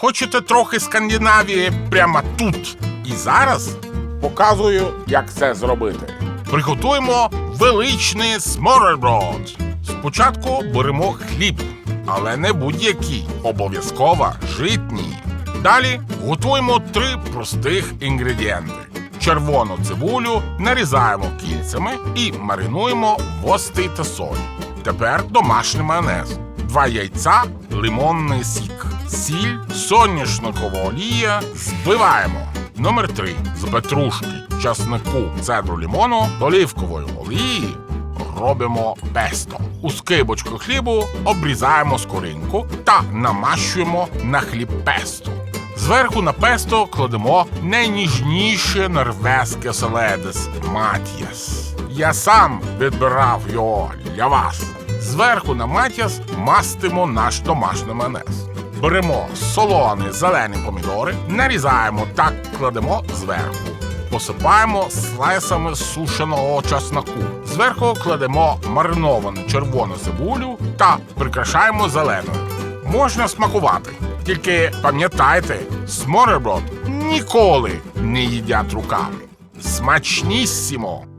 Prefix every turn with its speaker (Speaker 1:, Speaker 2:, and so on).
Speaker 1: Хочете трохи Скандинавії прямо тут і зараз?
Speaker 2: Показую, як це зробити.
Speaker 1: Приготуємо величний смореброд. Спочатку беремо хліб, але не будь-який, обов'язково житній. Далі готуємо три простих інгредієнти. Червону цибулю нарізаємо кільцями і маринуємо в та солі. Тепер домашній майонез. Два яйця, лимонний сік, сіль, соняшникова олія. Збиваємо. Номер 3. З петрушки, часнику, цедру лімону, олівкової олії робимо песто. У скибочку хлібу обрізаємо скоринку та намащуємо на хліб песто. Зверху на песто кладемо найніжніше норвезьке селедес матіас. Я сам відбирав його для вас. Зверху на матіас мастимо наш домашній майонез. Беремо солоні зелені помідори, нарізаємо та кладемо зверху. Посипаємо слайсами сушеного часнику. Зверху кладемо мариновану червону цибулю та прикрашаємо зеленою. Можна смакувати. Тільки пам'ятайте, смореброд ніколи не їдять руками. Смачнісімо!